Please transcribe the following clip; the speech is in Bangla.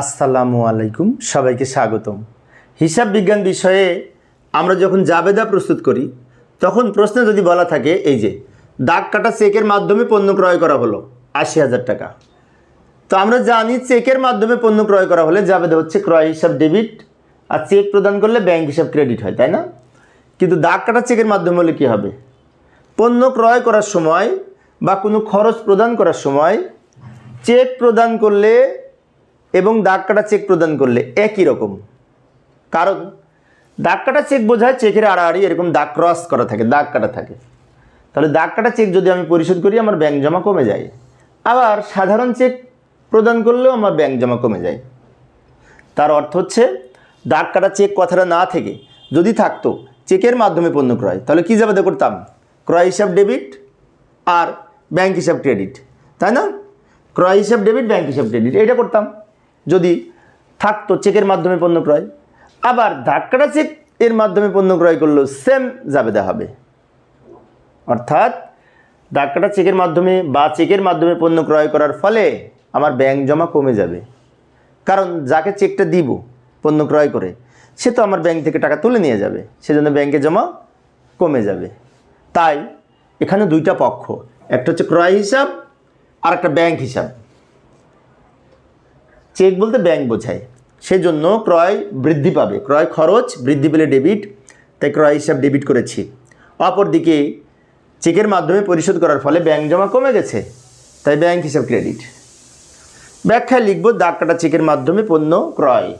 আসসালামু আলাইকুম, সবাইকে স্বাগতম। হিসাব বিজ্ঞান বিষয়ে আমরা যখন জাবেদা প্রস্তুত করি, তখন প্রশ্নে যদি বলা থাকে, এই যে, দাগ কাটা চেকের মাধ্যমে পণ্য ক্রয় করা হলো, আশি হাজার টাকা। তো আমরা জানি চেকের মাধ্যমে পণ্য ক্রয় করা হলে জাবেদা হচ্ছে ক্রয় হিসাব ডেবিট আর চেক প্রদান করলে ব্যাংক হিসাব ক্রেডিট হয়, তাই না? কিন্তু দাগ কাটা চেকের মাধ্যমে হলে কী হবে? পণ্য ক্রয় করার সময় বা কোনো খরচ প্রদান করার সময় চেক প্রদান করলে এবং দাগ কাটা চেক প্রদান করলে একই রকম। কারণ, দাগ কাটা চেক বোঝায় চেকের আড়াআড়ি এরকম দাগ ক্রস করা থাকে, দাগ কাটা থাকে। তাহলে দাগ কাটা চেক যদি আমি পরিশোধ করি, আমার ব্যাংক জমা কমে যায়। আবার সাধারণ চেক প্রদান করলেও আমার ব্যাংক জমা কমে যায়। তার অর্থ হচ্ছে, দাগ কাটা চেক কথাটা না থেকে যদি থাকতো চেকের মাধ্যমে পণ্য ক্রয়, তাহলে কী যাবে করতাম? ক্রয় হিসাব ডেবিট আর ব্যাংক হিসাব ক্রেডিট তাই না? ক্রয় হিসাব ডেবিট ব্যাংক হিসাব ক্রেডিট এটা করতাম। যদি থাকতো চেকের মাধ্যমে পণ্য ক্রয়, আবার দাগ কাটা চেক এর মাধ্যমে পণ্য ক্রয় করলেও সেম জাবেদা হবে। অর্থাৎ দাগ কাটা চেকের মাধ্যমে বা চেকের মাধ্যমে পণ্য ক্রয় করার ফলে আমার ব্যাংক জমা কমে যাবে। কারণ যাকে চেকটা দিব পণ্য ক্রয় করে, সে তো আমার ব্যাংক থেকে টাকা তুলে নিয়ে যাবে, সেজন্য ব্যাংকে জমা কমে যাবে। তাই এখানে দুইটা পক্ষ, একটা হচ্ছে ক্রয় হিসাব আর একটা ব্যাংক হিসাব। চেক বলতে ব্যাংক বোঝায়। সেজন্য ক্রয় বৃদ্ধি পাবে। ক্রয় খরচ বৃদ্ধি পেলে ডেবিট তাই ক্রয় হিসাব ডেবিট করেছি। অপরদিকে চেকের মাধ্যমে পরিশোধ করার ফলে ব্যাংক জমা কমে গেছে, তাই ব্যাংক হিসাব ক্রেডিট ব্যাখ্যায় লিখব দাগ কাটা চেকের মাধ্যমে পণ্য ক্রয়।